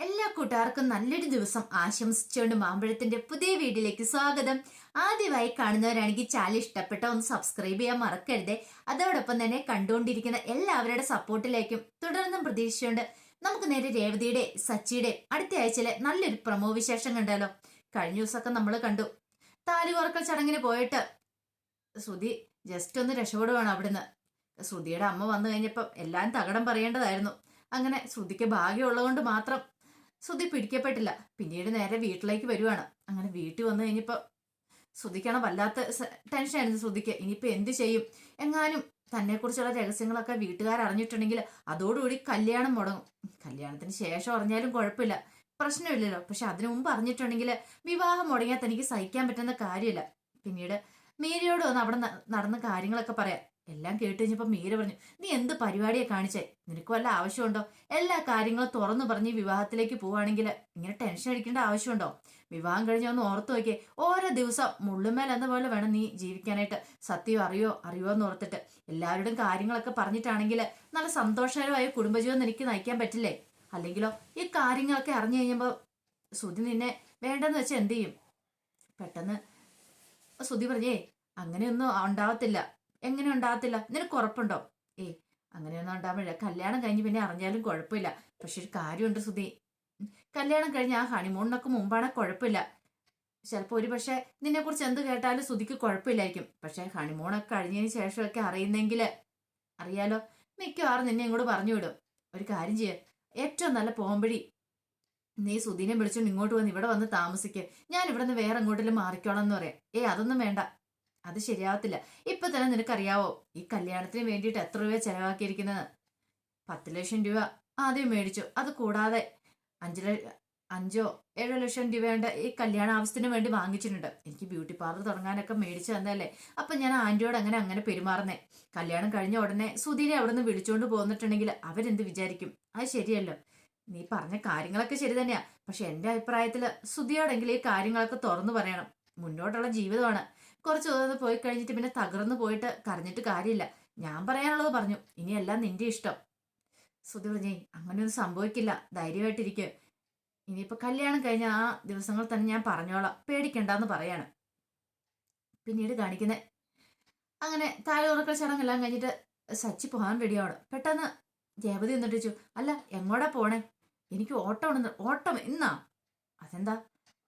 എല്ലാ കൂട്ടുകാർക്കും നല്ലൊരു ദിവസം ആശംസിച്ചുകൊണ്ട് മാമ്പഴത്തിന്റെ പുതിയ വീഡിയോയിലേക്ക് സ്വാഗതം. ആദ്യമായി കാണുന്നവരാണെങ്കിൽ ചാനൽ ഇഷ്ടപ്പെട്ട ഒന്ന് സബ്സ്ക്രൈബ് ചെയ്യാൻ മറക്കരുത്. അതോടൊപ്പം തന്നെ കണ്ടുകൊണ്ടിരിക്കുന്ന എല്ലാവരുടെ സപ്പോർട്ടിലേക്കും തുടർന്നും പ്രതീക്ഷിച്ചുകൊണ്ട് നമുക്ക് നേരെ രേവതിയുടെ സച്ചിയുടെ അടുത്ത ആഴ്ചയിലെ നല്ലൊരു പ്രമോ വിശേഷം കണ്ടല്ലോ. കഴിഞ്ഞ ദിവസമൊക്കെ നമ്മൾ കണ്ടു. താലിവർക്കൽ ചടങ്ങിന് പോയിട്ട് ശ്രുതി ജസ്റ്റ് ഒന്ന് രക്ഷപ്പെടുവാണ് അവിടുന്ന്. ശ്രുതിയുടെ അമ്മ വന്നു കഴിഞ്ഞപ്പോൾ എല്ലാം തകടം പറയേണ്ടതായിരുന്നു. അങ്ങനെ ശ്രുതിക്ക് ഭാഗ്യമുള്ളതുകൊണ്ട് മാത്രം ശ്രുതി പിടിക്കപ്പെട്ടില്ല. പിന്നീട് നേരെ വീട്ടിലേക്ക് വരുവാണ്. അങ്ങനെ വീട്ടിൽ വന്നു കഴിഞ്ഞപ്പോൾ ശ്രുതിക്കാണ് വല്ലാത്ത ടെൻഷനായിരുന്നു ശ്രുതിക്ക്. ഇനിയിപ്പോൾ എന്ത് ചെയ്യും? എങ്ങാനും തന്നെക്കുറിച്ചുള്ള രഹസ്യങ്ങളൊക്കെ വീട്ടുകാർ അറിഞ്ഞിട്ടുണ്ടെങ്കിൽ അതോടുകൂടി കല്യാണം മുടങ്ങും. കല്യാണത്തിന് ശേഷം അറിഞ്ഞാലും കുഴപ്പമില്ല. പ്രശ്നമില്ലല്ലോ. പക്ഷെ അതിനു മുമ്പ് അറിഞ്ഞിട്ടുണ്ടെങ്കിൽ വിവാഹം മുടങ്ങിയാൽ തനിക്ക് സഹിക്കാൻ പറ്റുന്ന കാര്യമില്ല. പിന്നീട് മീരയോട് വന്ന് അവിടെ നടന്ന കാര്യങ്ങളൊക്കെ പറയാം. എല്ലാം കേട്ട് കഴിഞ്ഞപ്പോൾ മീര പറഞ്ഞു നീ എന്ത് പരിപാടിയെ കാണിച്ചേ? നിനക്ക് വല്ല ആവശ്യമുണ്ടോ? എല്ലാ കാര്യങ്ങളും തുറന്നു പറഞ്ഞ് വിവാഹത്തിലേക്ക് പോവുകയാണെങ്കിൽ ഇങ്ങനെ ടെൻഷൻ അടിക്കേണ്ട ആവശ്യമുണ്ടോ? വിവാഹം കഴിഞ്ഞ ഒന്ന് ഓർത്തു നോക്കിയേ ഓരോ ദിവസം മുള്ളുമേൽ എന്ന പോലെ വേണം നീ ജീവിക്കാനായിട്ട്. സത്യം അറിയോ? അറിയോ എന്ന് ഓർത്തിട്ട് എല്ലാവരുടെയും കാര്യങ്ങളൊക്കെ പറഞ്ഞിട്ടാണെങ്കിൽ നല്ല സന്തോഷകരമായ കുടുംബജീവിതം എനിക്ക് നയിക്കാൻ പറ്റില്ലേ? അല്ലെങ്കിലോ ഈ കാര്യങ്ങളൊക്കെ അറിഞ്ഞു കഴിഞ്ഞപ്പോൾ ശ്രുതി നിന്നെ വേണ്ടെന്ന് വെച്ചാൽ എന്ത് ചെയ്യും? പെട്ടെന്ന് ശ്രുതി പറഞ്ഞേ അങ്ങനെയൊന്നും ഉണ്ടാവത്തില്ല. എങ്ങനെ ഉണ്ടാകത്തില്ല? നിനക്ക് ഉറപ്പുണ്ടോ? ഏ അങ്ങനെയൊന്നും ഉണ്ടാവില്ല കല്യാണം കഴിഞ്ഞ് പിന്നെ അറിഞ്ഞാലും കുഴപ്പമില്ല. പക്ഷെ ഒരു കാര്യമുണ്ട് സുധി. കല്യാണം കഴിഞ്ഞ് ആ ഹണിമൂണിനൊക്കെ മുമ്പാണ് കുഴപ്പമില്ല. ചിലപ്പോൾ ഒരു പക്ഷേ നിന്നെ കുറിച്ച് എന്ത് കേട്ടാലും സുധിക്ക് കുഴപ്പമില്ലായിരിക്കും. പക്ഷെ ഹണിമൂണൊക്കെ കഴിഞ്ഞതിന് ശേഷമൊക്കെ അറിയുന്നെങ്കിൽ അറിയാലോ. മിക്കവാറും നിന്നെ ഇങ്ങോട്ട് പറഞ്ഞു വിടും. ഒരു കാര്യം ചെയ്യ. ഏറ്റവും നല്ല പോംവഴി. നീ സുധീനെ വിളിച്ചോണ്ട് ഇങ്ങോട്ട് വന്ന് ഇവിടെ വന്ന് താമസിക്കുക ഞാൻ ഇവിടെ നിന്ന് വേറെ എങ്ങോട്ടെങ്കിലും മാറിക്കോളാം എന്ന് പറയാം. ഏ അതൊന്നും വേണ്ട. അത് ശരിയാവത്തില്ല. ഇപ്പൊ തന്നെ നിനക്കറിയാവോ ഈ കല്യാണത്തിന് വേണ്ടിയിട്ട് എത്ര രൂപ ചെലവാക്കിയിരിക്കുന്നത്? പത്ത് ലക്ഷം രൂപ. ആദ്യം മേടിച്ചു. അത് കൂടാതെ അഞ്ച് ലക്ഷം അഞ്ചോ ഏഴോ ലക്ഷം രൂപയുടെ ഈ കല്യാണ ആവശ്യത്തിന് വേണ്ടി വാങ്ങിച്ചിട്ടുണ്ട്. എനിക്ക് ബ്യൂട്ടി പാർലർ തുടങ്ങാനൊക്കെ മേടിച്ചു തന്നല്ലേ അപ്പൊ ഞാൻ ആന്റിയോട് അങ്ങനെ അങ്ങനെ പെരുമാറുന്നേ. കല്യാണം കഴിഞ്ഞ ഉടനെ സുധീനെ അവിടെ നിന്ന് വിളിച്ചുകൊണ്ട് പോന്നിട്ടുണ്ടെങ്കിൽ അവരെന്ത് വിചാരിക്കും? അത് ശരിയല്ലോ. നീ പറഞ്ഞ കാര്യങ്ങളൊക്കെ ശരി തന്നെയാ. പക്ഷെ എന്റെ അഭിപ്രായത്തിൽ സുധിയോടെങ്കിലും ഈ കാര്യങ്ങളൊക്കെ തുറന്നു പറയണം. മുന്നോട്ടുള്ള ജീവിതമാണ്. കുറച്ച് ദിവസം പോയി കഴിഞ്ഞിട്ട് പിന്നെ തകർന്നു പോയിട്ട് കരഞ്ഞിട്ട് കാര്യമില്ല. ഞാൻ പറയാനുള്ളത് പറഞ്ഞു ഇനിയെല്ലാം നിന്റെ ഇഷ്ടം. സുധി പറഞ്ഞേ അങ്ങനെയൊന്നും സംഭവിക്കില്ല ധൈര്യമായിട്ടിരിക്കുക ഇനിയിപ്പോൾ കല്യാണം കഴിഞ്ഞ ആ ദിവസങ്ങൾ തന്നെ ഞാൻ പറഞ്ഞോളാം പേടിക്കണ്ടെന്ന് പറയാണ്. പിന്നീട് കാണിക്കുന്നത് അങ്ങനെ താഴെ ഉറക്കൽ ചടങ്ങെല്ലാം കഴിഞ്ഞിട്ട് സച്ചി പോകാൻ റെഡിയാണ്. പെട്ടെന്ന് ജയപതി എന്നിട്ട് ചോദിച്ചു അല്ല എങ്ങോട്ടാ പോണേ? എനിക്ക് ഓട്ടം ഓട്ടം ഇന്നാ? അതെന്താ?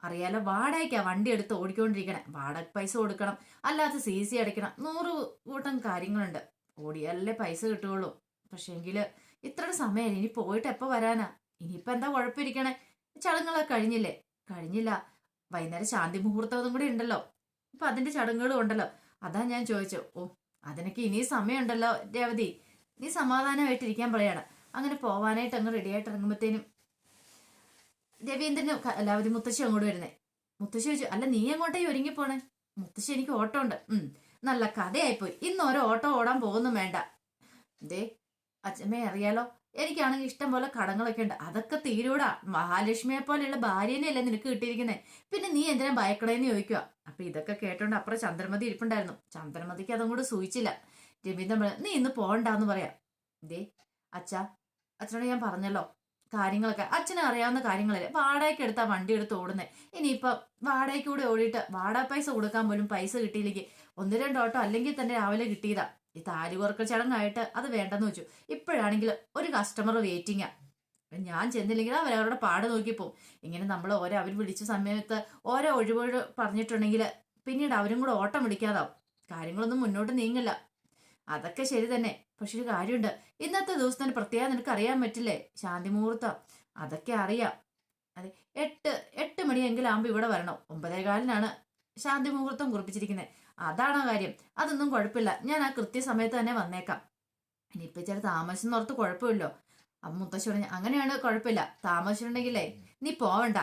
അറിയാലോ വാടകയ്ക്കാ വണ്ടി എടുത്ത് ഓടിക്കൊണ്ടിരിക്കണേ. വാടക പൈസ കൊടുക്കണം. അല്ലാത്ത സി സി അടയ്ക്കണം. നൂറ് കൂട്ടം കാര്യങ്ങളുണ്ട്. ഓടിയാലല്ലേ പൈസ കിട്ടുകയുള്ളൂ. പക്ഷേങ്കിൽ ഇത്ര സമയം ഇനി പോയിട്ട് എപ്പോ വരാനാ? ഇനിയിപ്പോ എന്താ കുഴപ്പമിരിക്കണേ? ചടങ്ങുകളൊക്കെ കഴിഞ്ഞില്ലേ? കഴിഞ്ഞില്ല. വൈകുന്നേരം ശാന്തി മുഹൂർത്തവും കൂടി ഉണ്ടല്ലോ. ഇപ്പൊ അതിന്റെ ചടങ്ങുകളും ഉണ്ടല്ലോ. അതാ ഞാൻ ചോദിച്ചു. ഓ അതിനൊക്കെ ഇനിയും സമയമുണ്ടല്ലോ രേവതി. നീ സമാധാനമായിട്ടിരിക്കാൻ പറയാണ്. അങ്ങനെ പോവാനായിട്ട് അങ്ങ് റെഡിയായിട്ട് ഇറങ്ങുമ്പോഴത്തേനും രവീന്ദ്രനും ക- ലവതി മുത്തശ്ശി അങ്ങോട്ട് വരുന്നേ. മുത്തശ്ശി ചോദിച്ചു അല്ല നീ എങ്ങോട്ടേ ഒരുങ്ങി പോണേ മുത്തശ്ശി എനിക്ക് ഓട്ടോ ഉണ്ട്. ഉം നല്ല കഥയായിപ്പോയി. ഇന്ന് ഓരോ ഓട്ടോ ഓടാൻ പോകുന്നു വേണ്ട. ദേ അച്ഛമ്മേ അറിയാലോ എനിക്കാണെങ്കിൽ ഇഷ്ടം പോലെ കടങ്ങളൊക്കെ ഉണ്ട്. അതൊക്കെ തീരൂടാ. മഹാലക്ഷ്മിയെ പോലെയുള്ള ഭാര്യനെയല്ലേ നിനക്ക് കിട്ടിയിരിക്കുന്നത് പിന്നെ നീ എന്തിനാ ഭയക്കണേന്ന് ചോദിക്കുക? അപ്പൊ ഇതൊക്കെ കേട്ടോണ്ട് അപ്പുറം ചന്ദ്രമതി ഇരിപ്പുണ്ടായിരുന്നു. ചന്ദ്രമതിക്ക് അതും കൂടെ സൂചിച്ചില്ല. രവീന്ദ്രൻ നീ ഇന്ന് പോകണ്ടാന്ന് പറയാം. ദേ അച്ഛാ അച്ഛനോട് ഞാൻ പറഞ്ഞല്ലോ. കാര്യങ്ങളൊക്കെ. അച്ഛന് അറിയാവുന്ന കാര്യങ്ങളല്ലേ? വാടകയ്ക്ക് എടുത്താൽ വണ്ടി എടുത്ത് ഓടുന്നത് ഇനിയിപ്പം വാടകയ്ക്ക് കൂടെ ഓടിയിട്ട് വാടക പൈസ കൊടുക്കാൻ പോലും പൈസ കിട്ടിയില്ലെങ്കിൽ ഒന്ന് രണ്ട് ഓട്ടോ അല്ലെങ്കിൽ തന്നെ രാവിലെ കിട്ടിയതാ. ഈ താലി കുറക്കൽ ചടങ്ങായിട്ട് അത് വേണ്ടെന്ന് വെച്ചു. ഇപ്പോഴാണെങ്കിൽ ഒരു കസ്റ്റമർ വെയിറ്റിംഗാ ഞാൻ ചെന്നില്ലെങ്കിൽ അവരവരുടെ പാട് നോക്കിപ്പോവും ഇങ്ങനെ നമ്മൾ ഓരോ അവർ വിളിച്ച സമയത്ത് ഓരോ ഒഴിവൊഴി പറഞ്ഞിട്ടുണ്ടെങ്കിൽ പിന്നീട് അവരും കൂടെ ഓട്ടം വിളിക്കാതാവും കാര്യങ്ങളൊന്നും മുന്നോട്ട് നീങ്ങില്ല. അതൊക്കെ ശരി തന്നെ. പക്ഷെ ഒരു കാര്യമുണ്ട്. ഇന്നത്തെ ദിവസത്തിന് പ്രത്യേകം നിനക്ക് അറിയാൻ പറ്റില്ലേ? ശാന്തി മുഹൂർത്തം അതൊക്കെ അറിയാം. അതെ എട്ട് എട്ട് മണിയെങ്കിലും ആകുമ്പോൾ ഇവിടെ വരണം. ഒമ്പതേകാലിനാണ് ശാന്തി മുഹൂർത്തം കുറിപ്പിച്ചിരിക്കുന്നത് അതാണോ കാര്യം. അതൊന്നും കുഴപ്പമില്ല. ഞാൻ ആ കൃത്യസമയത്ത് തന്നെ വന്നേക്കാം. ഇനിയിപ്പോ ചില താമസം ഓർത്ത് കുഴപ്പമില്ലോ. അപ്പം മുത്തശ്ശി പറഞ്ഞു അങ്ങനെയാണ് കുഴപ്പമില്ല. താമസിച്ചിട്ടുണ്ടെങ്കിലേ നീ പോവണ്ട.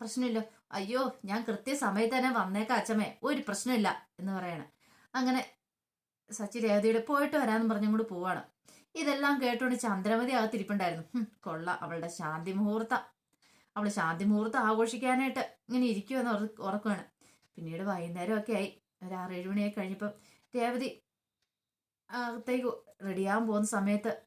പ്രശ്നമില്ല. അയ്യോ ഞാൻ കൃത്യസമയത്ത് തന്നെ വന്നേക്കാം അച്ഛമ്മേ. ഒരു പ്രശ്നമില്ല എന്ന് പറയണം. അങ്ങനെ സച്ചി രേവതിയുടെ പോയിട്ട് വരാമെന്ന് പറഞ്ഞുകൊണ്ട് പോവാണ്. ഇതെല്ലാം കേട്ടുകൊണ്ട് ചന്ദ്രമതി അകത്തിരിപ്പുണ്ടായിരുന്നു. കൊള്ള അവളുടെ ശാന്തി മുഹൂർത്ത. അവൾ ശാന്തി മുഹൂർത്തം ആഘോഷിക്കാനായിട്ട് ഇങ്ങനെ ഇരിക്കുമെന്ന് ഉറ- ഉറക്കുവാണ്. പിന്നീട് വൈകുന്നേരം ഒക്കെ ആയി. ഒരു ആറ് ഏഴ് മണിയായി കഴിഞ്ഞപ്പം രേവതി അകത്തേക്ക് റെഡിയാകാൻ പോകുന്ന സമയത്ത്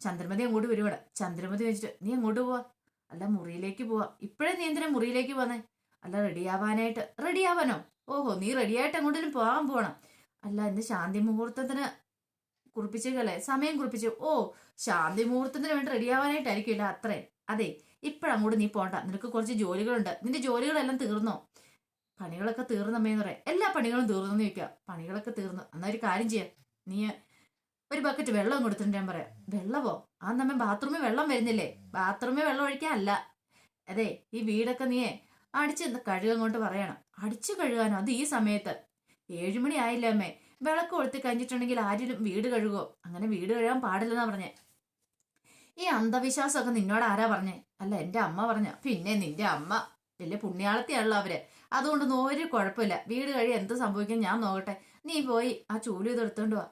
ചന്ദ്രമതി അങ്ങോട്ട് വരുവാണ്. ചന്ദ്രമതി വെച്ചിട്ട് നീ അങ്ങോട്ട് പോവാ? അല്ല മുറിയിലേക്ക് പോവാ. ഇപ്പോഴേ നീ എന്തിനാ മുറിയിലേക്ക് പോന്നേ? അല്ല റെഡിയാവാനായിട്ട്. റെഡിയാവാനോ? ഓഹോ നീ റെഡിയായിട്ട് എങ്ങോട്ടേലും പോകാൻ പോകണം അല്ല ഇന്ന് ശാന്തി മുഹൂർത്തത്തിന് കുറിപ്പിച്ചേക്കല്ലേ? സമയം കുറിപ്പിച്ചു. ഓ ശാന്തി മുഹൂർത്തത്തിന് വേണ്ടി റെഡിയാവാനായിട്ടായിരിക്കില്ല അത്രേ അതെ ഇപ്പോഴങ്ങോട്ട് നീ പോണ്ട. നിനക്ക് കുറച്ച് ജോലികളുണ്ട്. നിന്റെ ജോലികളെല്ലാം തീർന്നോ? പണികളൊക്കെ തീർന്നമ്മേന്ന് പറയാം. എല്ലാ പണികളും തീർന്നെന്ന് ചോദിക്കുക പണികളൊക്കെ തീർന്നു. എന്നാ ഒരു കാര്യം ചെയ്യാം. നീ ഒരു ബക്കറ്റ് വെള്ളം കൊടുത്തിട്ട് ഞാൻ പറയാം. വെള്ളമോ ആ നമ്മ ബാത്റൂമിൽ വെള്ളം വരുന്നില്ലേ? ബാത്റൂമിൽ വെള്ളം ഒഴിക്കാൻ അല്ല. അതെ ഈ വീടൊക്കെ നീയെ അടിച്ച് കഴുകാൻ കൊണ്ട് പറയണം. അടിച്ചു കഴുകാനോ? അത് ഈ സമയത്ത്. ഏഴുമണി ആയില്ല അമ്മേ? വിളക്ക് കൊളുത്തി കഴിഞ്ഞിട്ടുണ്ടെങ്കിൽ ആരും വീട് കഴുകോ അങ്ങനെ വീട് കഴുകാൻ പാടില്ലെന്നാ പറഞ്ഞേ. ഈ അന്ധവിശ്വാസമൊക്കെ നിന്നോട് ആരാ പറഞ്ഞേ? അല്ല എന്റെ അമ്മ പറഞ്ഞ? പിന്നെ നിന്റെ അമ്മ. വലിയ പുണ്യാളത്തിയാണല്ലോ അവർ. അതുകൊണ്ടൊന്നും ഒരു കുഴപ്പമില്ല. വീട് കഴി എന്ത് സംഭവിക്കും ഞാൻ നോക്കട്ടെ. നീ പോയി ആ ചൂലി ഇത് എടുത്തോണ്ട് വാ.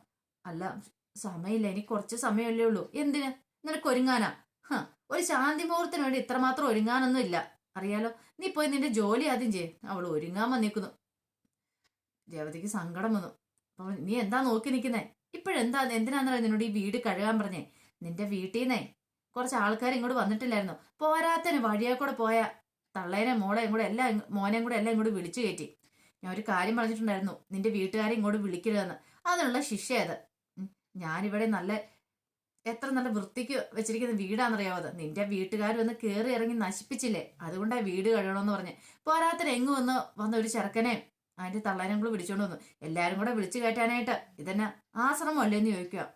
അല്ല സമയമില്ല. എനിക്ക് കുറച്ച് സമയമല്ലേ ഉള്ളൂ. എന്തിന്? നിനക്ക് ഒരുങ്ങാനാ? ഹ ഒരു ശാന്തി മുഹൂർത്തിന് വേണ്ടി ഇത്രമാത്രം ഒരുങ്ങാനൊന്നും ഇല്ല അറിയാലോ? നീ പോയി നിന്റെ ജോലി ആദ്യം ചെയ്യേ. അവൾ ഒരുങ്ങാൻ വന്നിരിക്കുന്നു രേവതിക്ക് സങ്കടം വന്നു. അപ്പൊ നീ എന്താ നോക്കി നിൽക്കുന്നേ? ഇപ്പോഴെന്താ? എന്തിനാന്നറിയാം നിന്നോട് ഈ വീട് കഴുകാൻ പറഞ്ഞേ? നിന്റെ വീട്ടിൽ നിന്നേ കുറച്ച് ആൾക്കാർ ഇങ്ങോട്ട് വന്നിട്ടില്ലായിരുന്നു. പോരാത്തന് വഴിയെ കൂടെ പോയ തള്ളേനെ മോളെയും കൂടെ എല്ലാം മോനെയും കൂടെ എല്ലാം ഇങ്ങോട്ട് വിളിച്ചു കയറ്റി. ഞാൻ ഒരു കാര്യം പറഞ്ഞിട്ടുണ്ടായിരുന്നു. നിന്റെ വീട്ടുകാരെ ഇങ്ങോട്ട് വിളിക്കരുതെന്ന്. അതിനുള്ള ശിക്ഷ അത് ഉം. ഞാനിവിടെ നല്ല എത്ര നല്ല വൃത്തിക്ക് വെച്ചിരിക്കുന്ന വീടാണെന്നറിയാവോ അത്? നിന്റെ വീട്ടുകാർ വന്ന് കയറി ഇറങ്ങി നശിപ്പിച്ചില്ലേ? അതുകൊണ്ടാ വീട് കഴുകണമെന്ന് പറഞ്ഞ്. പോരാത്തന് എങ്ങ് വന്ന് വന്ന ഒരു ചെറുക്കനെയും അതിന്റെ തള്ളാനും കൂടെ പിടിച്ചോണ്ട് വന്നു. എല്ലാരും കൂടെ വിളിച്ചു കയറ്റാനായിട്ട് ഇതെന്നെ ആശ്രമമല്ലേ എന്ന് ചോദിക്കുക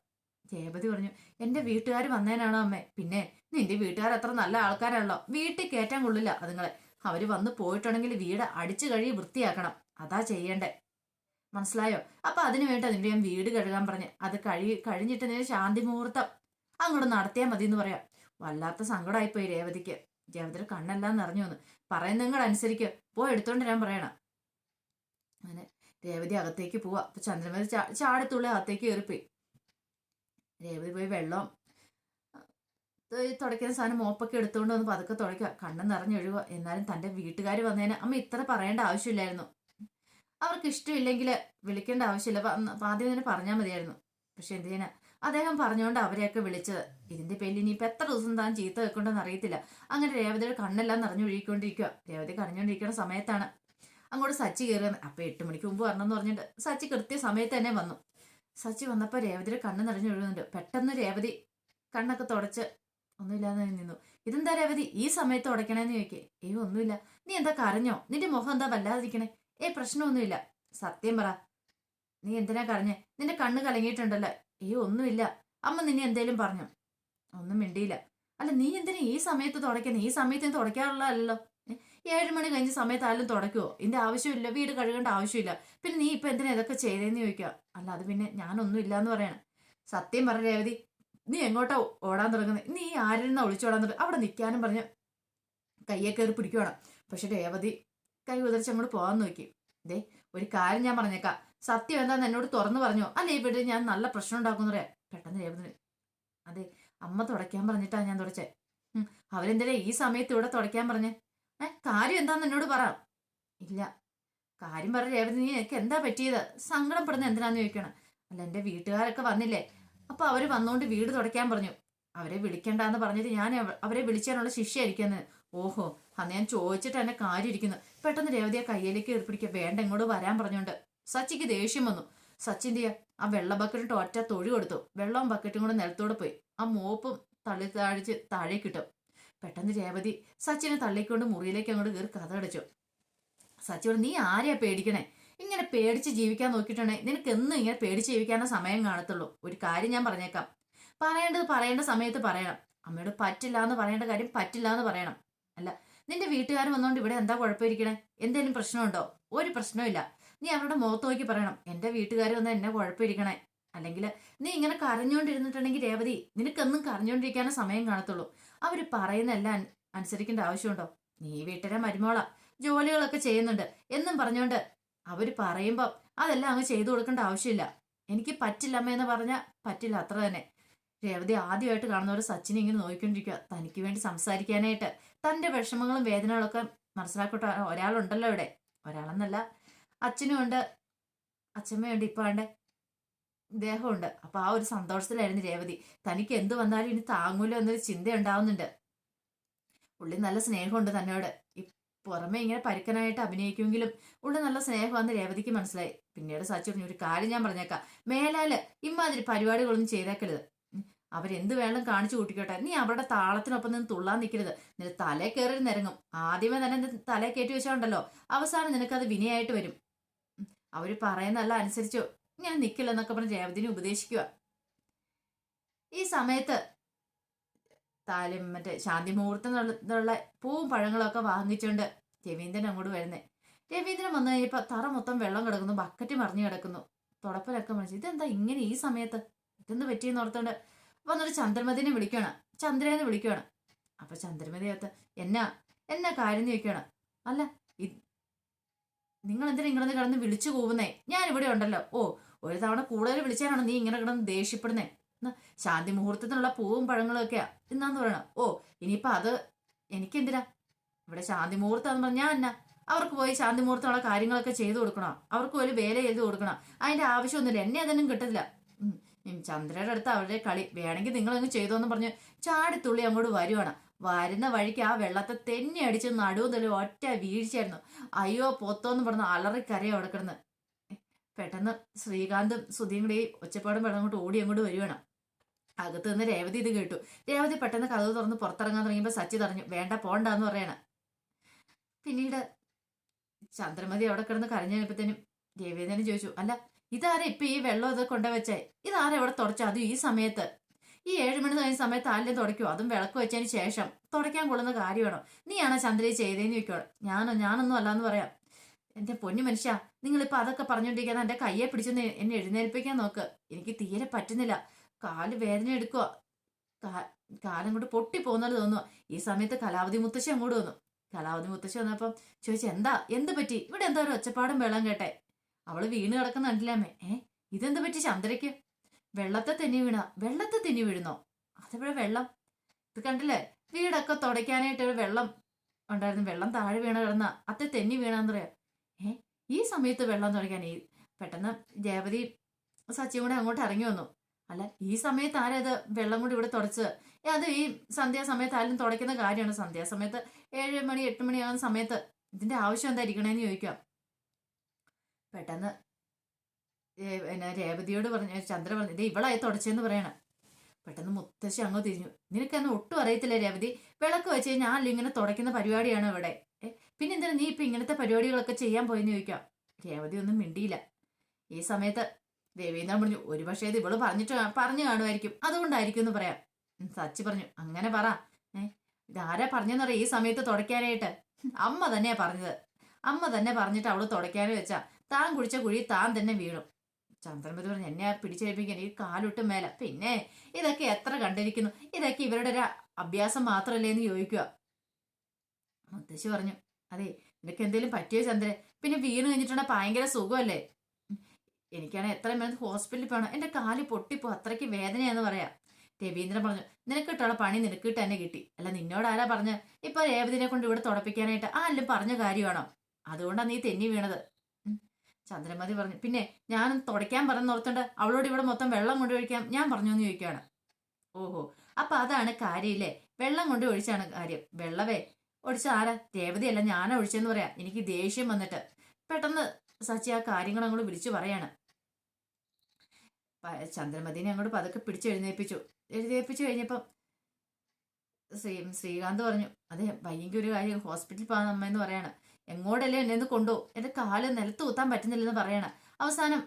ജയപതി പറഞ്ഞു എന്റെ വീട്ടുകാർ വന്നേനാണോ അമ്മേ? പിന്നെ നിന്റെ വീട്ടുകാർ അത്ര നല്ല ആൾക്കാരാണല്ലോ. വീട്ടിൽ കയറ്റാൻ കൊള്ളില്ല അതുങ്ങളെ. അവർ വന്ന് പോയിട്ടുണ്ടെങ്കിൽ വീട് അടിച്ചു കഴുകി വൃത്തിയാക്കണം. അതാ ചെയ്യണ്ടേ. മനസ്സിലായോ? അപ്പൊ അതിനു വേണ്ടി അതിന്റെ ഞാൻ വീട് കഴുകാൻ പറഞ്ഞ്. അത് കഴി കഴിഞ്ഞിട്ട് നിന്റെ ശാന്തി മുഹൂർത്തം. അങ്ങോട്ട് നടത്തിയാൽ മതി എന്ന് പറയാം. വല്ലാത്ത സങ്കടമായിപ്പോയി രേവതിക്ക്. രേവതിയുടെ കണ്ണെല്ലാം നിറഞ്ഞു വന്നു. പറയുന്ന നിങ്ങൾ പോയി എടുത്തോണ്ട് ഞാൻ പറയണം. അങ്ങനെ രേവതി അകത്തേക്ക് പോവാ. അപ്പൊ ചന്ദ്രമതി ചാ ചാടത്തുള്ളി അകത്തേക്ക് കയറിപ്പോയി രേവതി പോയി വെള്ളം തുടയ്ക്കുന്ന സാധനം മോപ്പൊക്കെ എടുത്തുകൊണ്ട് വന്ന് പതുക്കെ തുടയ്ക്കുക. കണ്ണ് നിറഞ്ഞൊഴുകുക എന്നാലും തന്റെ വീട്ടുകാർ വന്നതിന് അമ്മ ഇത്ര പറയേണ്ട ആവശ്യമില്ലായിരുന്നു. അവർക്ക് ഇഷ്ടമില്ലെങ്കിൽ വിളിക്കേണ്ട ആവശ്യമില്ല. അപ്പം ആദ്യം തന്നെ പറഞ്ഞാൽ മതിയായിരുന്നു. പക്ഷെ എന്ത് ചെയ്യാനാ? അദ്ദേഹം പറഞ്ഞുകൊണ്ട് അവരെയൊക്കെ വിളിച്ചത് ഇതിന്റെ പേരിൽ ഇനിയിപ്പോൾ എത്ര ദിവസം താൻ ചീത്ത വെക്കൊണ്ടെന്ന് അറിയത്തില്ല. അങ്ങനെ രേവതിയുടെ കണ്ണെല്ലാം നിറഞ്ഞൊഴുകിക്കൊണ്ടിരിക്കുക രേവതി കരഞ്ഞുകൊണ്ടിരിക്കുന്ന സമയത്താണ് അങ്ങോട്ട് സച്ചി കയറുക അപ്പൊ എട്ട് മണിക്ക് മുമ്പ് വരണമെന്ന് പറഞ്ഞിട്ട്. സച്ചി കൃത്യ സമയത്ത് തന്നെ വന്നു. സച്ചി വന്നപ്പോൾ രേവതിയുടെ കണ്ണ് നിറഞ്ഞു ഒഴുകുന്നുണ്ട് പെട്ടെന്ന് രേവതി കണ്ണൊക്കെ തുടച്ച് ഒന്നുമില്ലാതെ നിന്നു. ഇതെന്താ രേവതി? ഈ സമയത്ത് ഉടയ്ക്കണേന്ന് ചോദിക്കേ. ഏയ് ഒന്നുമില്ല. നീ എന്താ കരഞ്ഞോ? നിന്റെ മുഖം എന്താ വല്ലാതിരിക്കണേ? ഏ പ്രശ്നമൊന്നുമില്ല. സത്യം പറ. നീ എന്തിനാ കരഞ്ഞേ? നിന്റെ കണ്ണ് കലങ്ങിയിട്ടുണ്ടല്ലോ. ഏയ് ഒന്നുമില്ല. അമ്മ നിന്നെ എന്തേലും പറഞ്ഞു? ഒന്നും മിണ്ടിയില്ല. അല്ല നീ എന്തിനാ ഈ സമയത്ത് തുടയ്ക്കുന്നത് ഈ സമയത്ത് തുടയ്ക്കാറുള്ളതല്ലോ ഏഴ് മണി കഴിഞ്ഞ സമയത്ത് ആരും തുടക്കുമോ ഇതിന്റെ ആവശ്യമില്ല വീട് കഴുകേണ്ട ആവശ്യമില്ല. പിന്നെ നീ ഇപ്പൊ എന്തിനാ ഇതൊക്കെ ചെയ്തേന്ന് ചോദിക്കുക? അല്ല അത് പിന്നെ ഞാനൊന്നും ഇല്ലാന്ന് പറയണം. സത്യം പറഞ്ഞ രേവതി നീ എങ്ങോട്ടാ ഓടാൻ തുടങ്ങുന്നത് നീ ആരിൽ നിന്നാ ഒളിച്ചോടാൻ തുടങ്ങി അവിടെ നിൽക്കാനും പറഞ്ഞ് കയ്യെ കയറി പിടിക്കുവാണ്. പക്ഷെ രേവതി കൈ അങ്ങോട്ട് പോകാൻ നോക്കി. ദേ ഒരു കാര്യം ഞാൻ പറഞ്ഞേക്കാം. സത്യം എന്താന്ന് എന്നോട് തുറന്നു പറഞ്ഞു. അല്ലേ ഇവിടെ ഞാൻ നല്ല പ്രശ്നം ഉണ്ടാക്കുന്ന പറയാം. പെട്ടെന്ന് രേവതി അതെ അമ്മ തുടയ്ക്കാൻ പറഞ്ഞിട്ടാ ഞാൻ തുടച്ചേ. അവരെന്തിനാ ഈ സമയത്ത് ഇവിടെ തുടയ്ക്കാൻ പറഞ്ഞേ? ഏ കാര്യം എന്താന്ന് എന്നോട് പറ. ഇല്ല. കാര്യം പറഞ്ഞ രേവതി എനിക്ക് എന്താ പറ്റിയത്? സങ്കടപ്പെടുന്ന എന്തിനാന്ന് ചോദിക്കണം. അല്ല എന്റെ വീട്ടുകാരൊക്കെ വന്നില്ലേ. അപ്പൊ അവർ വന്നുകൊണ്ട് വീട് തുടയ്ക്കാൻ പറഞ്ഞു. അവരെ വിളിക്കണ്ടെന്ന് പറഞ്ഞിട്ട് ഞാൻ അവരെ വിളിക്കാനുള്ള ശിക്ഷയായിരിക്കുമെന്ന് ഓഹോ അന്ന് ഞാൻ ചോദിച്ചിട്ട് എന്നെ കാര്യം ഇരിക്കുന്നു പെട്ടെന്ന് രേവതിയെ കയ്യിലേക്ക് ഏർപ്പിടിക്കുക വേണ്ട ഇങ്ങോട്ട് വരാൻ പറഞ്ഞോണ്ട്. സച്ചിക്ക് ദേഷ്യം വന്നു. സച്ചിൻ ചെയ്യാ? ആ വെള്ള ബക്കറ്റിട്ട് ഒറ്റ തൊഴി കൊടുത്തു. വെള്ളവും ബക്കറ്റും കൂടെ നിലത്തോടെ പോയി. ആ മോപ്പും തള്ളി താഴിച്ച് താഴേക്ക് ഇട്ടു. പെട്ടെന്ന് രേവതി സച്ചിനെ തള്ളിക്കൊണ്ട് മുറിയിലേക്ക് അങ്ങോട്ട് കയറി കഥ അടച്ചു സച്ചിയോട് നീ ആരെയാ പേടിക്കണേ? ഇങ്ങനെ പേടിച്ച് ജീവിക്കാൻ നോക്കിയിട്ടുണ്ടെങ്കിൽ നിനക്ക് എന്നും ഇങ്ങനെ പേടിച്ച് ജീവിക്കാനുള്ള സമയം കാണത്തുള്ളൂ. ഒരു കാര്യം ഞാൻ പറഞ്ഞേക്കാം. പറയേണ്ടത് പറയേണ്ട സമയത്ത് പറയണം. അമ്മയോട് പറ്റില്ല എന്ന് പറയേണ്ട കാര്യം പറ്റില്ല എന്ന് പറയണം. അല്ല നിന്റെ വീട്ടുകാർ വന്നുകൊണ്ട് ഇവിടെ എന്താ കുഴപ്പമിരിക്കണേ? എന്തെങ്കിലും പ്രശ്നമുണ്ടോ? ഒരു പ്രശ്നമില്ല നീ അവരുടെ മുഖത്ത് നോക്കി പറയണം. എന്റെ വീട്ടുകാർ വന്ന് എന്നെ കുഴപ്പമിരിക്കണേ? അല്ലെങ്കിൽ നീ ഇങ്ങനെ കരഞ്ഞുകൊണ്ടിരുന്നിട്ടുണ്ടെങ്കിൽ രേവതി നിനക്കെന്നും കരഞ്ഞുകൊണ്ടിരിക്കാനേ സമയം കാണത്തുള്ളൂ. അവർ പറയുന്ന അനുസരിക്കേണ്ട ആവശ്യമുണ്ടോ? നീ വീട്ടിലെ മരുമോള. ജോലികളൊക്കെ ചെയ്യുന്നുണ്ട്. എന്നും പറഞ്ഞോണ്ട് അവർ പറയുമ്പോൾ അതെല്ലാം അങ്ങ് ചെയ്തു കൊടുക്കേണ്ട ആവശ്യമില്ല. എനിക്ക് പറ്റില്ലമ്മ എന്ന് പറഞ്ഞാൽ പറ്റില്ല അത്ര തന്നെ. രേവതി ആദ്യമായിട്ട് കാണുന്നവർ സച്ചിനെ ഇങ്ങനെ നോക്കിക്കൊണ്ടിരിക്കുക തനിക്ക് വേണ്ടി സംസാരിക്കാനായിട്ട്. തന്റെ വിഷമങ്ങളും വേദനകളൊക്കെ മനസ്സിലാക്കട്ടെ. ഒരാളുണ്ടല്ലോ ഇവിടെ. ഒരാളെന്നല്ല അച്ഛനും ഉണ്ട് അച്ഛമ്മയുണ്ട്. ഇപ്പൊ ദേഹമുണ്ട്. അപ്പൊ ആ ഒരു സന്തോഷത്തിലായിരുന്നു രേവതി. തനിക്ക് എന്ത് വന്നാലും ഇനി താങ്ങൂലോ എന്നൊരു ചിന്ത ഉണ്ടാവുന്നുണ്ട് ഉള്ളി നല്ല സ്നേഹമുണ്ട് തന്നോട്. പുറമെ ഇങ്ങനെ പരുക്കനായിട്ട് അഭിനയിക്കുമെങ്കിലും ഉള്ളി നല്ല സ്നേഹമാണെന്ന് രേവതിക്ക് മനസ്സിലായി. പിന്നീട് സച്ചു പറഞ്ഞു ഒരു കാര്യം ഞാൻ പറഞ്ഞേക്കാം. മേലാൽ ഇമ്മാതിരി പരിപാടികളൊന്നും ചെയ്തേക്കരുത്. അവരെന്ത് വേണം കാണിച്ചു കൂട്ടിക്കോട്ടെ. നീ അവരുടെ താളത്തിനൊപ്പം നിന്ന് തുള്ളാൻ നിൽക്കരുത് നിന്റെ തലേ കയറി നിരങ്ങും ആദ്യമേ തന്നെ നിന്റെ തലേ കയറ്റി വെച്ചോണ്ടല്ലോ അവസാനം നിനക്കത് വിനയായിട്ട് വരും. അവർ പറയുന്നല്ല അനുസരിച്ചോ ഞാൻ നിൽക്കില്ലെന്നൊക്കെ പറഞ്ഞ് ജയവതിനെ ഉപദേശിക്കുക ഈ സമയത്ത് താലും മറ്റേ ശാന്തി മുഹൂർത്തം പൂവും പഴങ്ങളൊക്കെ വാങ്ങിച്ചുകൊണ്ട് രവീന്ദ്രൻ അങ്ങോട്ട് വരുന്നേ. രവീന്ദ്രൻ വന്നു കഴിഞ്ഞപ്പോൾ തറ മൊത്തം വെള്ളം കിടക്കുന്നു ബക്കറ്റ് മറിഞ്ഞു കിടക്കുന്നു. തുടപ്പിലൊക്കെ മറിച്ച് ഇതെന്താ ഇങ്ങനെ ഈ സമയത്ത്? ഇതെന്ത് പറ്റിയെന്ന് ഓർത്തോണ്ട് വന്നൊരു ചന്ദ്രമതിനെ വിളിക്കണം ചന്ദ്രനെ വിളിക്കണം അപ്പൊ ചന്ദ്രമതിയകത്ത് എന്നാ എന്നാ കാര്യം ചോദിക്കണം അല്ല നിങ്ങൾ എന്തിനാ ഇങ്ങനെ കിടന്ന് വിളിച്ചു പോകുന്നേ ഞാൻ ഇവിടെ ഉണ്ടല്ലോ. ഓ ഒരു തവണ കൂടുതൽ വിളിച്ചാലാണ് നീ ഇങ്ങനെ കിടന്ന് ദേഷ്യപ്പെടുന്നേ. ശാന്തി മുഹൂർത്തത്തിനുള്ള പൂവും പഴങ്ങളും ഒക്കെയാ. എന്നാന്ന് പറയണം. ഓ ഇനിയിപ്പോ അത് എനിക്കെന്തിനാ? ഇവിടെ ശാന്തി മുഹൂർത്തം എന്ന് എന്നാ? അവർക്ക് പോയി ശാന്തി മുഹൂർത്തമുള്ള കാര്യങ്ങളൊക്കെ ചെയ്തു കൊടുക്കണം. അവർക്ക് ഒരു വേല ചെയ്തു കൊടുക്കണം. അതിന്റെ ആവശ്യമൊന്നുമില്ല. എന്നെ അതൊന്നും. ഉം, ചന്ദ്രയുടെ അടുത്ത് അവരുടെ കളി. വേണമെങ്കിൽ നിങ്ങളങ്ങ് ചെയ്തോന്ന് പറഞ്ഞ് ചാടിത്തുള്ളി അങ്ങോട്ട് വരുവാണ്. വരുന്ന വഴിക്ക് ആ വെള്ളത്തെ തെന്നി അടിച്ച് നടുവുതൽ ഒറ്റ വീഴ്ചയായിരുന്നു. അയ്യോ പൊത്തോന്ന് പറഞ്ഞ് അലറിക്കരയോ അവിടെ കിടന്ന്. പെട്ടെന്ന് ശ്രീകാന്തും സുധീം കൂടി ഒച്ചപ്പാടും വെള്ളം അങ്ങോട്ട് ഓടി അങ്ങോട്ട് വരുവാണ്. അകത്ത് നിന്ന് രേവതി ഇത് കേട്ടു. രേവതി പെട്ടെന്ന് കഥവ് തുറന്ന് പുറത്തിറങ്ങാൻ തുടങ്ങിയപ്പോൾ സച്ചി തറഞ്ഞു വേണ്ട പോണ്ടാന്ന് പറയണ. പിന്നീട് ചന്ദ്രമതി അവിടെ കിടന്ന് കരഞ്ഞു കഴിഞ്ഞപ്പോഴത്തേനും രവീന്ദ്രൻ ചോദിച്ചു അല്ല ഇതാരാ ഇപ്പൊ ഈ വെള്ളം ഇത് കൊണ്ടുവച്ചേ ഇതാരാ ഇവിടെ തുടച്ചു? അതും ഈ സമയത്ത്. ഈ ഏഴ് മണി കഴിഞ്ഞ സമയത്ത് ആരെയും തുടയ്ക്കുമോ അതും വിളക്ക് വെച്ചതിന് ശേഷം തുടയ്ക്കാൻ കൊള്ളുന്ന കാര്യമാണോ? നീയാണോ ചന്ദ്രയെ ചെയ്തേന്ന് ചോദിക്കോളൂ ഞാനോ ഞാനൊന്നും അല്ലാന്ന് പറയാം. എന്റെ പൊന്നു മനുഷ്യ നിങ്ങളിപ്പോ അതൊക്കെ പറഞ്ഞുകൊണ്ടിരിക്കുന്ന എന്റെ കയ്യെ പിടിച്ചൊന്ന് എന്നെ എഴുന്നേൽപ്പിക്കാൻ നോക്ക്. എനിക്ക് തീരെ പറ്റുന്നില്ല. കാൽ വേദന എടുക്കുക കാലം കൊണ്ട് പൊട്ടി പോകുന്നത് തോന്നുക ഈ സമയത്ത് കലാവതി മുത്തശ്ശി അങ്ങോട്ട് വന്നു. കലാവതി മുത്തശ്ശി വന്നപ്പം ചോദിച്ചു എന്താ? എന്ത് പറ്റി? ഇവിടെ എന്താ ഒരു ഒച്ചപ്പാടും വെള്ളം കേട്ടെ? അവൾ വീണ് കിടക്കുന്ന കണ്ടില്ലാമേ ഏ? ഇതെന്ത് പറ്റി ചന്ദ്രയ്ക്ക്? വെള്ളത്തെ തെന്നി വീണ വെള്ളത്തെ തെന്നി വീഴുന്നോ? അതെവിടെ വെള്ളം? ഇത് കണ്ടില്ലേ? വീടൊക്കെ തുടയ്ക്കാനായിട്ട് ഒരു വെള്ളം ഉണ്ടായിരുന്നു. വെള്ളം താഴെ വീണ കിടന്ന അത്തെ തെന്നി വീണാന്ന് പറയാം. ഈ സമയത്ത് വെള്ളം തുടങ്ങാൻ ഈ പെട്ടെന്ന് ജയപതി സച്ചിയും കൂടെ അങ്ങോട്ട് ഇറങ്ങി വന്നു. അല്ല ഈ സമയത്ത് ആരാ ഇത് വെള്ളം കൂടി ഇവിടെ തുടച്ചത് ഏ, അത് ഈ സന്ധ്യാസമയത്ത് ആരും തുടയ്ക്കുന്ന കാര്യമാണ്. സന്ധ്യാസമയത്ത് ഏഴ് മണി എട്ട് മണിയാകുന്ന സമയത്ത് ഇതിന്റെ ആവശ്യം എന്താ ഇരിക്കണേന്ന് ചോദിക്കാം. പെട്ടെന്ന് പിന്നെ രേവതിയോട് പറഞ്ഞു ചന്ദ്ര പറഞ്ഞു ഇത് ഇവളായി തുടച്ചെന്ന് പറയണം. പെട്ടെന്ന് മുത്തശ്ശി അങ്ങ് തിരിഞ്ഞു. നിനക്കെന്ന് ഒട്ടും അറിയത്തില്ല രേവതി? വിളക്ക് വെച്ച് കഴിഞ്ഞാൽ ഇങ്ങനെ തുടയ്ക്കുന്ന പരിപാടിയാണ് ഇവിടെ? പിന്നെ എന്തിനാ നീ ഇപ്പൊ ഇങ്ങനത്തെ പരിപാടികളൊക്കെ ചെയ്യാൻ പോയെന്ന് ചോദിക്കാം രേവതി ഒന്നും മിണ്ടിയില്ല. ഈ സമയത്ത് ദേവീന്ദ്രൻ പറഞ്ഞു ഒരു പക്ഷേ ഇത് ഇവൾ പറഞ്ഞിട്ട് പറഞ്ഞു കാണുമായിരിക്കും. അതുകൊണ്ടായിരിക്കും എന്ന് പറയാം. സച്ചി പറഞ്ഞു അങ്ങനെ പറ. ഏ ഇതാരാ പറഞ്ഞെന്നറിയ ഈ സമയത്ത് തുടയ്ക്കാനായിട്ട്. അമ്മ തന്നെയാ പറഞ്ഞത്. അമ്മ തന്നെ പറഞ്ഞിട്ട് അവൾ തുടയ്ക്കാനും വെച്ചാ താൻ കുഴിച്ച കുഴി താൻ തന്നെ വീണു ചന്ദ്രമതി പറഞ്ഞു എന്നെ പിടിച്ചേൽപ്പിക്കാൻ ഈ കാലൊട്ടും മേല. പിന്നെ ഇതൊക്കെ എത്ര കണ്ടിരിക്കുന്നു? ഇതൊക്കെ ഇവരുടെ ഒരു അഭ്യാസം മാത്രമല്ലേ എന്ന് ചോദിക്കുക. മുത്തശ്ശി പറഞ്ഞു അതെ നിനക്ക് എന്തെങ്കിലും പറ്റിയോ ചന്ദ്രൻ? പിന്നെ വീണ് കഴിഞ്ഞിട്ടുണ്ടെങ്കിൽ ഭയങ്കര സുഖമല്ലേ. എനിക്കാണെങ്കിൽ എത്ര വേണം ഹോസ്പിറ്റലിൽ പോകണം എന്റെ കാൽ പൊട്ടിപ്പോ അത്രയ്ക്ക് വേദനയാന്ന് പറയാം. രവീന്ദ്രൻ പറഞ്ഞു നിനക്ക് കിട്ടുള്ള പണി നിനക്ക് തന്നെ കിട്ടി. അല്ല നിന്നോട് ആരാ പറഞ്ഞ ഇപ്പൊ രേവതിനെ കൊണ്ട് ഇവിടെ തുടപ്പിക്കാനായിട്ട് ആ എല്ലാം പറഞ്ഞ കാര്യമാണോ? അതുകൊണ്ടാണ് നീ തെന്നി വീണത്. ചന്ദ്രമതി പറഞ്ഞു പിന്നെ ഞാൻ തുടയ്ക്കാൻ പറഞ്ഞോർത്തുണ്ട് അവളോട് ഇവിടെ മൊത്തം വെള്ളം കൊണ്ട് ഒഴിക്കാം. ഞാൻ പറഞ്ഞു എന്ന് ചോദിക്കുകയാണ് ഓഹോ അപ്പൊ അതാണ് കാര്യമില്ലേ വെള്ളം കൊണ്ട് ഒഴിച്ചാണ് കാര്യം. വെള്ളവേ ഒഴിച്ച ആരാ? രേവതിയല്ല ഞാനാ ഒഴിച്ചെന്ന് പറയാം. എനിക്ക് ദേഷ്യം വന്നിട്ട്. പെട്ടെന്ന് സച്ചി ആ കാര്യങ്ങൾ അങ്ങോട്ട് വിളിച്ചു പറയാണ്. ചന്ദ്രമതിനെ അങ്ങോട്ട് പതുക്കെ പിടിച്ച് എഴുന്നേൽപ്പിച്ചു എഴുന്നേൽപ്പിച്ചു കഴിഞ്ഞപ്പം ശ്രീ ശ്രീകാന്ത് പറഞ്ഞു അതെ ഭയങ്കര ഒരു കാര്യം. ഹോസ്പിറ്റലിൽ പോകാൻ അമ്മ എന്ന് പറയാണ്. എങ്ങോട്ടല്ലേ എന്നെ ഒന്ന് കൊണ്ടുപോകും എന്റെ കാൽ നിലത്ത് കുത്താൻ പറ്റുന്നില്ലെന്ന് പറയാണ്. അവസാനം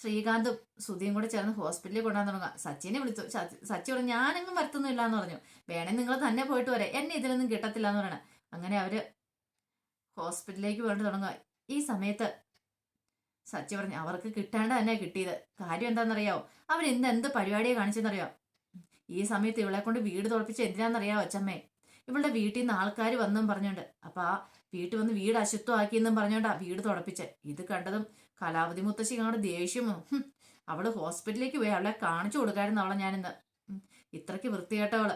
ശ്രീകാന്തും സുധിയും കൂടെ ചേർന്ന് ഹോസ്പിറ്റലിൽ കൊണ്ടുപോകാൻ തുടങ്ങുക. സച്ചിനെ വിളിച്ചു. സച്ചി- പറഞ്ഞു ഞാനെങ്ങും വരുത്തുന്നില്ല എന്ന് പറഞ്ഞു. വേണേ നിങ്ങൾ തന്നെ പോയിട്ട് വരെ. എന്നെ ഇതിലൊന്നും കിട്ടത്തില്ല എന്ന് പറയണം. അങ്ങനെ അവർ ഹോസ്പിറ്റലിലേക്ക് പോയിട്ട് തുടങ്ങുക. ഈ സമയത്ത് സച്ചി പറഞ്ഞു അവർക്ക് കിട്ടാണ്ട് തന്നെ കിട്ടിയത്. കാര്യം എന്താണെന്നറിയാവോ അവർ ഇന്ന് എന്ത് പരിപാടിയെ കാണിച്ചെന്നറിയാം ഈ സമയത്ത് ഇവളെ കൊണ്ട് വീട് തുളപ്പിച്ച് എന്തിനാണെന്നറിയാവോ അച്ചമ്മേ ഇവളുടെ വീട്ടിൽ നിന്ന് ആൾക്കാർ വന്നും പറഞ്ഞോണ്ട്. അപ്പൊ ആ വീട്ടിൽ വന്ന് വീട് അശുദ്ധമാക്കിയെന്നും പറഞ്ഞോണ്ടാ വീട് തുടപ്പിച്ച് ഇത് കണ്ടതും കലാവതി മുത്തശ്ശി കാണുന്ന ദേഷ്യമോ അവൾ ഹോസ്പിറ്റലിലേക്ക് പോയി. അവളെ കാണിച്ചു കൊടുക്കായിരുന്നു അവളെ ഞാനിന്ന്. ഇത്രയ്ക്ക് വൃത്തികെട്ടവൾ.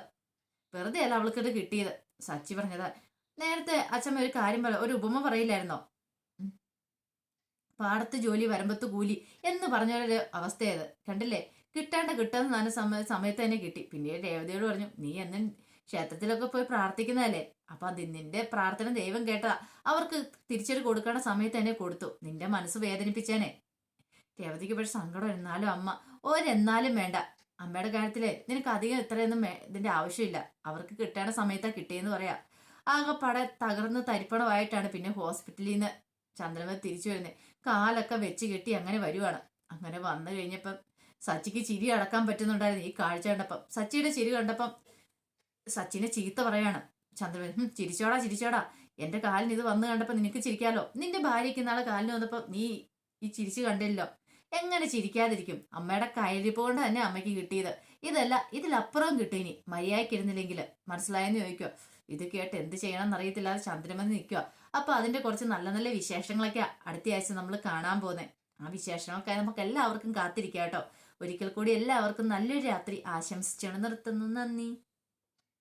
വെറുതെ അല്ല അവൾക്കിത് കിട്ടിയത്. സച്ചി പറഞ്ഞത് നേരത്തെ അച്ഛമ്മ ഒരു കാര്യം പറ ഒരു ഉപമ പറയില്ലായിരുന്നോ. പാടത്ത് ജോലി വരമ്പത്ത് കൂലി എന്ന് പറഞ്ഞൊരു അവസ്ഥയത് കണ്ടില്ലേ? കിട്ടേണ്ട സമയ സമയത്ത് തന്നെ കിട്ടി. പിന്നീട് രേവതിയോട് പറഞ്ഞു നീ എന്നും ക്ഷേത്രത്തിലൊക്കെ പോയി പ്രാർത്ഥിക്കുന്നതല്ലേ? അപ്പൊ അത് നിന്റെ പ്രാർത്ഥന ദൈവം കേട്ടതാ. അവർക്ക് തിരിച്ചടി കൊടുക്കേണ്ട സമയത്ത് തന്നെ കൊടുത്തു. നിന്റെ മനസ്സ് വേദനിപ്പിച്ചേനെ. രേവതിക്ക് പക്ഷെ സങ്കടം എന്നാലും അമ്മ ഒരെന്നാലും വേണ്ട. അമ്മയുടെ കാര്യത്തിൽ നിനക്ക് അധികം ഇത്രയൊന്നും ഇതിന്റെ ആവശ്യമില്ല. അവർക്ക് കിട്ടേണ്ട സമയത്താ കിട്ടിയെന്ന് പറയാ. ആകെപ്പാടെ തകർന്ന് തരിപ്പണമായിട്ടാണ് പിന്നെ ഹോസ്പിറ്റലിൽ നിന്ന് ചന്ദ്രമ തിരിച്ചു വരുന്നത് കാലൊക്കെ വെച്ച് കെട്ടി അങ്ങനെ വരുവാണ്. അങ്ങനെ വന്നു കഴിഞ്ഞപ്പം സച്ചിക്ക് ചിരി അടക്കാൻ പറ്റുന്നുണ്ടായിരുന്നു ഈ കാഴ്ച കണ്ടപ്പം. സച്ചിയുടെ ചിരി കണ്ടപ്പം സച്ചിനെ ചീത്ത പറയാണ്. ചന്ദ്രൻ ചിരിച്ചോടാ ചിരിച്ചോടാ. എന്റെ കാലിന് ഇത് വന്നു കണ്ടപ്പോ നിനക്ക് ചിരിക്കാലോ? നിന്റെ ഭാര്യയ്ക്ക് നാളെ കാലിന് വന്നപ്പോ നീ ഈ ചിരിച്ചു കണ്ടില്ലോ എങ്ങനെ ചിരിക്കാതിരിക്കും? അമ്മയുടെ കയ്യിരിപ്പ് കൊണ്ട് തന്നെ അമ്മയ്ക്ക് കിട്ടിയത്. ഇതല്ല ഇതിലപ്പുറം കിട്ടി ഇനി മര്യാദക്കിരുന്നില്ലെങ്കിൽ മനസ്സിലായെന്ന് ചോദിക്കോ ഇത് കേട്ട് എന്ത് ചെയ്യണമെന്ന് അറിയത്തില്ലാതെ ചന്ദ്രമെന്ന് നിൽക്കുക. അപ്പൊ അതിന്റെ കുറച്ച് നല്ല നല്ല വിശേഷങ്ങളൊക്കെ അടുത്ത ആഴ്ച നമ്മൾ കാണാൻ പോകുന്നത്. ആ വിശേഷങ്ങളൊക്കെ നമുക്ക് എല്ലാവർക്കും കാത്തിരിക്കാം കേട്ടോ. ഒരിക്കൽ കൂടി എല്ലാവർക്കും നല്ലൊരു രാത്രി ആശംസിച്ചാണ് നിർത്തുന്നു. നന്ദി.